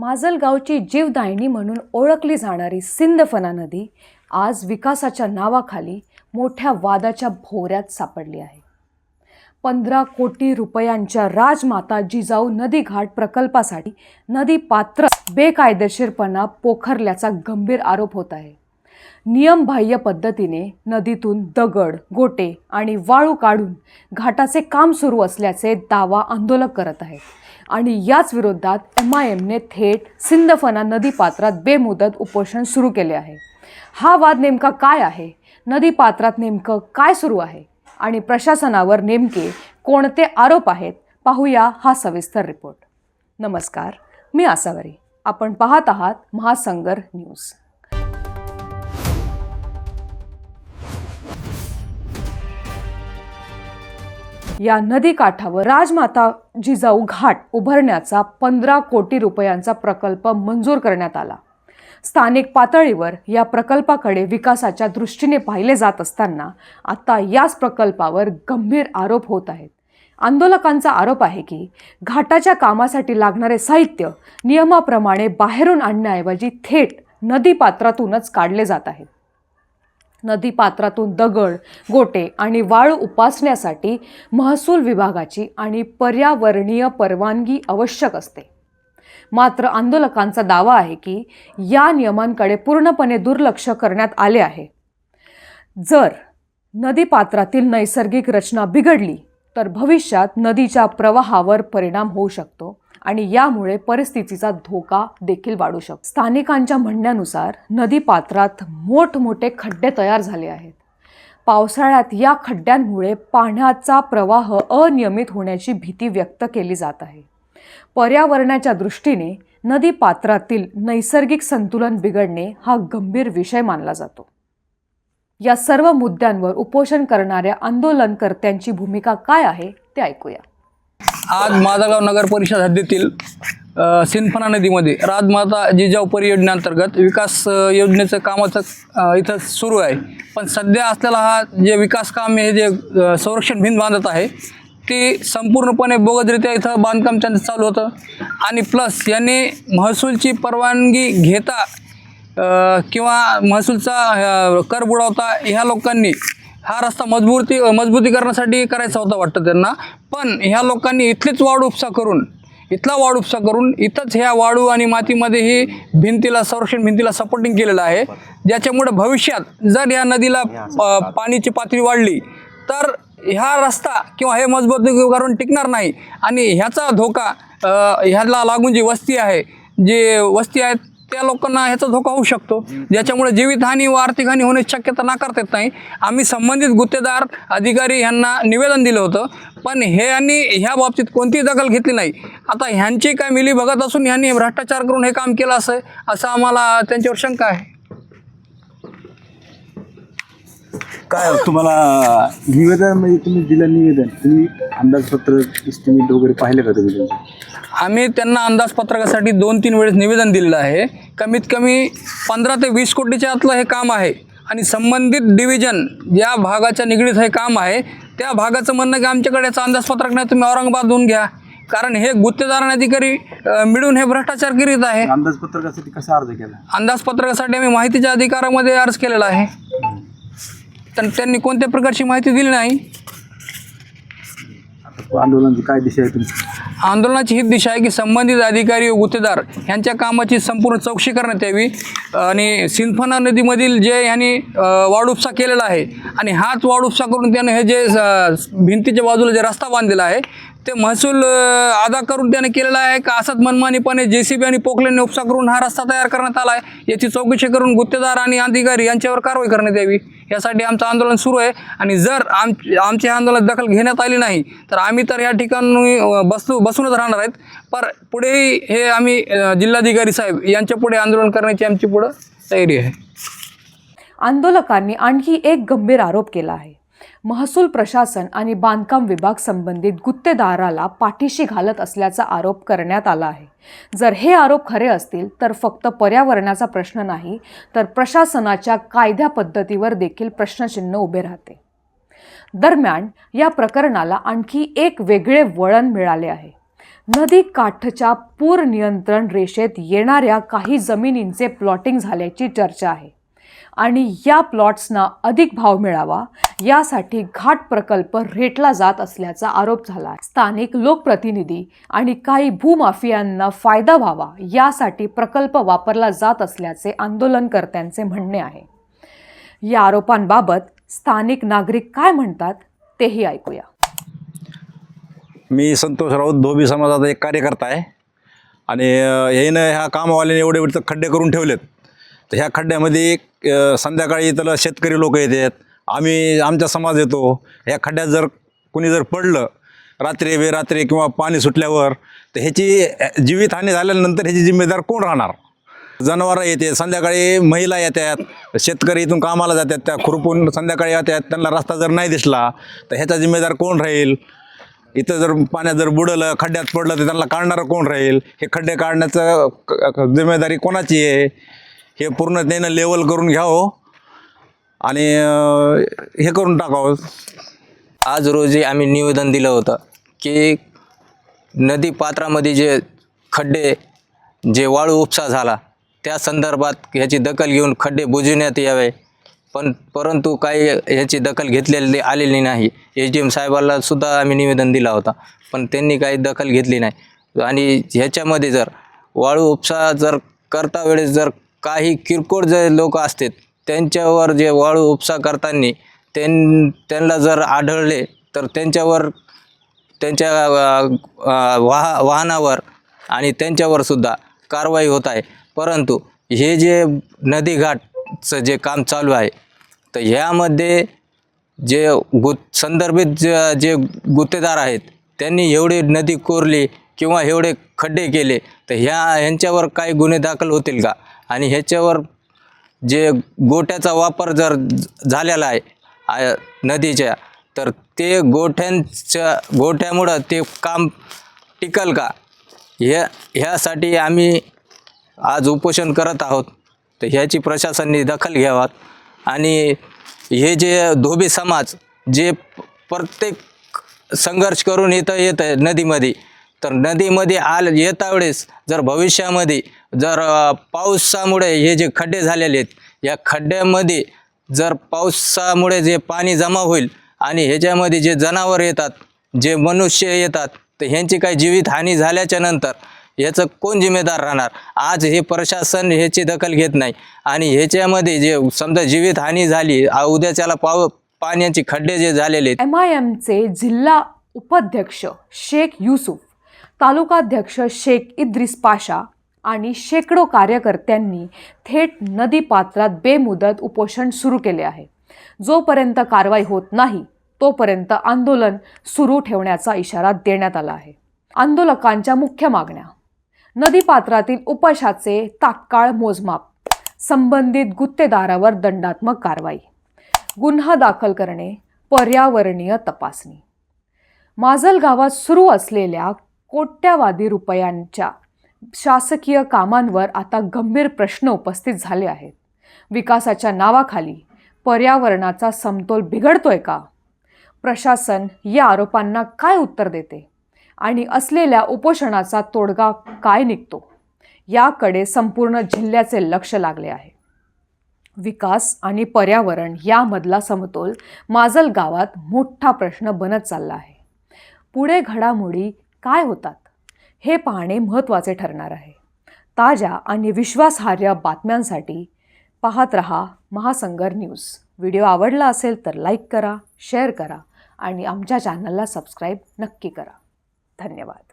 माजलगावची जीवदायिनी म्हणून ओळखली जाणारी सिंदफना नदी आज विकासाच्या नावाखाली मोठ्या वादाच्या भोवऱ्यात सापडली आहे. पंधरा कोटी रुपयांच्या राजमाता जिजाऊ नदी घाट प्रकल्पासाठी नदी पात्र बेकायदेशीरपणा पोखरल्याचा गंभीर आरोप होत आहे. नियमबाह्य पद्धतीने नदीतून दगड गोटे आणि वाळू काढून घाटाचे काम सुरू असल्याचे दावा आंदोलक करत आहेत. आणि याच विरोधात एम आय एमने थेट सिंदफना नदीपात्रात बेमुदत उपोषण सुरू केले आहे. हा वाद नेमका काय आहे? नदीपात्रात नेमकं काय सुरू आहे? आणि प्रशासनावर नेमके कोणते आरोप आहेत? पाहूया हा सविस्तर रिपोर्ट. नमस्कार मी आसावरी. आपण पाहत आहात महासंगर न्यूज. या नदीकाठावर राजमाता जिजाऊ घाट उभारण्याचा पंधरा कोटी रुपयांचा प्रकल्प मंजूर करण्यात आला. स्थानिक पातळीवर या प्रकल्पाकडे विकासाच्या दृष्टीने पाहिले जात असताना आता याच प्रकल्पावर गंभीर आरोप होत आहेत. आंदोलकांचा आरोप आहे की घाटाच्या कामासाठी लागणारे साहित्य नियमाप्रमाणे बाहेरून आणण्याऐवजी थेट नदीपात्रातूनच काढले जात आहेत. नदीपात्रातून दगड गोटे आणि वाळू उपासण्यासाठी महसूल विभागाची आणि पर्यावरणीय परवानगी आवश्यक असते. मात्र आंदोलकांचा दावा आहे की या नियमांकडे पूर्णपणे दुर्लक्ष करण्यात आले आहे. जर नदीपात्रातील नैसर्गिक रचना बिघडली तर भविष्यात नदीच्या प्रवाहावर परिणाम होऊ शकतो. आणि यामुळे परिस्थितीचा धोका देखील वाढू शकतो. स्थानिकांच्या म्हणण्यानुसार नदीपात्रात मोठमोठे खड्डे तयार झाले आहेत. पावसाळ्यात या खड्ड्यांमुळे पाण्याचा प्रवाह अनियमित होण्याची भीती व्यक्त केली जात आहे. पर्यावरणाच्या दृष्टीने नदीपात्रातील नैसर्गिक संतुलन बिघडणे हा गंभीर विषय मानला जातो. या सर्व मुद्द्यांवर उपोषण करणाऱ्या आंदोलनकर्त्यांची भूमिका काय आहे ते ऐकूया. आज माजगाव नगर परिषद हद्दीतील अ, सिंदफणा नदीमध्ये राजमाता जिजाऊ परियोजनेअंतर्गत विकास योजनेचं कामाचं इथं सुरू आहे. पण सध्या असलेला हा जे विकास काम हे जे संरक्षण भिंत बांधत आहे ते संपूर्णपणे बोगदरित्या इथं बांधकाम त्यांचं चालू होतं. आणि प्लस यांनी महसूलची परवानगी घेता किंवा महसूलचा कर बुडवता ह्या लोकांनी हा रस्ता मजबूती मजबूतीकरणासाठी करायचा होता वाटतं त्यांना. पण ह्या लोकांनी इथलीच वाढ उपसा करून इथला वाढ उपसा करून इथंच ह्या वाळू आणि मातीमध्ये ही भिंतीला संरक्षण भिंतीला सपोर्टिंग केलेलं आहे. ज्याच्यामुळे भविष्यात जर या नदीला प- पाण्याची पातळी वाढली तर ह्या रस्ता किंवा हे मजबूतीकरण टिकणार नाही. आणि ह्याचा धोका ह्याला लागून जी वस्ती आहे जे वस्ती आहेत त्या लोकांना ह्याचा धोका होऊ शकतो. ज्याच्यामुळे जीवितहानी व आर्थिक हानी होण्याची शक्यता नाकारता येत नाही. आम्ही संबंधित गुत्तेदार अधिकारी यांना निवेदन दिलं होतं. पण हे यांनी ह्या बाबतीत कोणतीही दखल घेतली नाही. आता ह्यांची काय मिली बघत असून ह्यांनी भ्रष्टाचार करून हे काम केलं असं असं आम्हाला त्यांच्यावर शंका आहे. काय तुम्हाला निवेदन म्हणजे तुम्ही दिलं निवेदन तुम्ही अंदाजपत्र इस्टिमेट वगैरे पाहिले का तुम्ही? आम्ही त्यांना अंदाजपत्रकासाठी दोन तीन वेळेस निवेदन दिलेलं आहे. कमीत कमी पंधरा ते वीस कोटीच्या आतलं हे काम आहे. आणि संबंधित डिव्हिजन ज्या भागाच्या निगडीत हे काम आहे. त्या भागाचं म्हणणं की आमच्याकडे याचं अंदाजपत्रक नाही तुम्ही औरंगाबादहून घ्या. कारण हे गुत्तेदार आणि अधिकारी मिळून हे भ्रष्टाचार करीत आहे. अंदाजपत्रकासाठी कसा अर्ज केला? अंदाजपत्रकासाठी आम्ही माहितीच्या अधिकारामध्ये अर्ज केलेला आहे. तर त्यांनी कोणत्या प्रकारची माहिती दिली नाही. आंदोलनाची काय दिशा आहे तुमची? आंदोलनाची ही दिशा आहे की संबंधित अधिकारी व गुत्तेदार यांच्या कामाची संपूर्ण चौकशी करण्यात यावी आणि सिंदफणा नदीमधील जे यांनी अ, वाढउपसा केलेला आहे आणि हाच वाढउपसा करून त्याने हे जे भिंतीच्या बाजूला जे रस्ता बांधलेला आहे ते महसूल अदा करून त्याने केलेला आहे का? असंच मनमानीपणे जे सी बी आणि पोकलेने उपसा करून हा रस्ता तयार करण्यात आला आहे. याची चौकशी करून गुत्तेदार आणि अधिकारी यांच्यावर कारवाई करण्यात यावी. यासाठी आमचं आंदोलन सुरू आहे. आणि जर आम आमचे आंदोलन दखल घेण्यात आली नाही तर आम्ही तर या ठिकाणी बसू बसूनच राहणार आहेत. पर पुढेही हे आम्ही जिल्हाधिकारी साहेब यांच्या पुढे आंदोलन करण्याची आमची पुढं तयारी आहे. आंदोलकांनी आणखी एक गंभीर आरोप केला आहे. महसूल प्रशासन आणि बांधकाम विभाग संबंधित गुत्तेदाराला पाठीशी घालत असल्याचा आरोप करण्यात आला आहे. जर हे आरोप खरे असतील तर फक्त पर्यावरणाचा प्रश्न नाही तर प्रशासनाच्या कायद्या पद्धतीवर देखील प्रश्नचिन्ह उभे राहते. दरम्यान या प्रकरणाला आणखी एक वेगळे वळण मिळाले आहे. नदी काठच्या पूर नियंत्रण रेषेत येणाऱ्या काही जमिनींचे प्लॉटिंग झाल्याची चर्चा आहे. आणि या प्लॉट्सना अधिक भाव मिळावा यासाठी घाट प्रकल्प रेटला जात असल्याचा आरोप झाला स्थानिक लोकप्रतिनिधी आणि काही भूमाफियांना फायदा व्हावा यासाठी प्रकल्प वापरला जात असल्याचे आंदोलनकर्त्यांचे म्हणणे आहे. या आरोपांबाबत स्थानिक नागरिक काय म्हणतात तेही ऐकूया. मी संतोष राऊत धोबी समाजाचा एक कार्यकर्ता आहे. आणि अ, ह्या कामवाल्याने एवढे एवढे खड्डे करून ठेवलेत. तर ह्या खड्ड्यामध्ये संध्याकाळी इथलं शेतकरी लोक येतात. आम्ही आमचा समाज येतो. ह्या खड्ड्यात जर कोणी जर पडलं रात्री बेरात्री किंवा पाणी सुटल्यावर तर ह्याची जीवितहानी झाल्यानंतर ह्याची जिम्मेदार कोण राहणार? जनावरं येते संध्याकाळी महिला येतात शेतकरी इथून कामाला जातात त्या खुरपून संध्याकाळी येतात त्यांना रस्ता जर नाही दिसला तर ह्याचा जिम्मेदार कोण राहील? इथं जर पाण्यात जर बुडलं खड्ड्यात पडलं तर त्यांना काढणारं कोण राहील? हे खड्डे काढण्याचं क- जिम्मेदारी कोणाची आहे? हे पूर्ण त्यानं लेवल करून घ्यावं आणि हे करून टाकावं. आज रोजी आम्ही निवेदन दिलं होतं की नदी पात्रामध्ये जे खड्डे जे वाळू उपसा झाला त्या संदर्भात ह्याची दखल घेऊन खड्डे बुजवण्यात यावे. पण परंतु काही ह्याची दखल घेतलेली आलेली नाही. एच डी एम साहेबाला सुद्धा आम्ही निवेदन दिला होता पण त्यांनी काही दखल घेतली नाही. आणि ह्याच्यामध्ये जर वाळू उपसा जर करता वेळेस जर काही किरकोळ जे लोक असतात त्यांच्यावर जे वाळू उपसा करताना त्यां त्यांना जर आढळले तर त्यांच्यावर त्यांच्या वाह वाहनावर आणि त्यांच्यावर सुद्धा कारवाई होत आहे. परंतु हे जे नदीघाटचं जे काम चालू आहे तर ह्यामध्ये जे गु संदर्भित जे जे गुत्तेदार आहेत त्यांनी एवढी नदी कोरली किंवा एवढे खड्डे केले तर ह्या ह्यांच्यावर काही गुन्हे दाखल होतील का? आणि ह्याच्यावर जे गोट्याचा वापर जर झालेला आहे नदीच्या तर ते गोठ्यांच्या गोठ्यामुळं ते काम टिकल का? ह्या ह्यासाठी आम्ही आज उपोषण करत आहोत. तर ह्याची प्रशासनाने दखल घ्यावात. आणि हे जे धोबी समाज जे प्रत्येक संघर्ष करून येतं येतं नदीमध्ये तर नदीमध्ये आल येता वेळेस जर भविष्यामध्ये जर पावसामुळे हे जे खड्डे झालेले आहेत या खड्ड्यामध्ये जर पावसामुळे जे पाणी जमा होईल आणि ह्याच्यामध्ये जे जनावर येतात जे मनुष्य येतात तर ह्यांची काही जीवितहानी झाल्याच्यानंतर ह्याचं कोण जिम्मेदार राहणार? आज हे प्रशासन ह्याची दखल घेत नाही आणि ह्याच्यामध्ये जे समजा जीवितहानी झाली उद्याच्याला पाव पाण्याचे खड्डे जे झालेले आहेत, एम आय एमचे जिल्हा उपाध्यक्ष शेख युसुफ तालुकाध्यक्ष शेख इद्रिस पाशा आणि शेकडो कार्यकर्त्यांनी थेट नदीपात्रात बेमुदत उपोषण सुरू केले आहे. जोपर्यंत कारवाई होत नाही तोपर्यंत आंदोलन सुरू ठेवण्याचा इशारा देण्यात आला आहे. आंदोलकांच्या मुख्य मागण्या. नदीपात्रातील उपशाचे तात्काळ मोजमाप. संबंधित गुत्तेदारावर दंडात्मक कारवाई. गुन्हा दाखल करणे पर्यावरणीय तपासणी. माजल गावात सुरू असलेल्या कोट्यावादी रुपयांच्या शासकीय कामांवर आता गंभीर प्रश्न उपस्थित झाले आहेत. विकासाच्या नावाखाली पर्यावरणाचा समतोल बिघडतोय का? प्रशासन या आरोपांना काय उत्तर देते? आणि असलेल्या उपोषणाचा तोडगा काय निघतो? याकडे संपूर्ण जिल्ह्याचे लक्ष लागले आहे. विकास आणि पर्यावरण यामधला समतोल माजल गावात मोठा प्रश्न बनत चालला आहे. पुढे घडामोडी काय होतात? हे पाहणे महत्त्वाचे ठरणार आहे. ताज्या आणि विश्वासार्ह बातम्यांसाठी पाहत रहा महासंगर न्यूज. व्हिडिओ आवडला असेल तर लाईक करा शेअर करा आणि आमच्या चॅनलला सबस्क्राईब नक्की करा. धन्यवाद.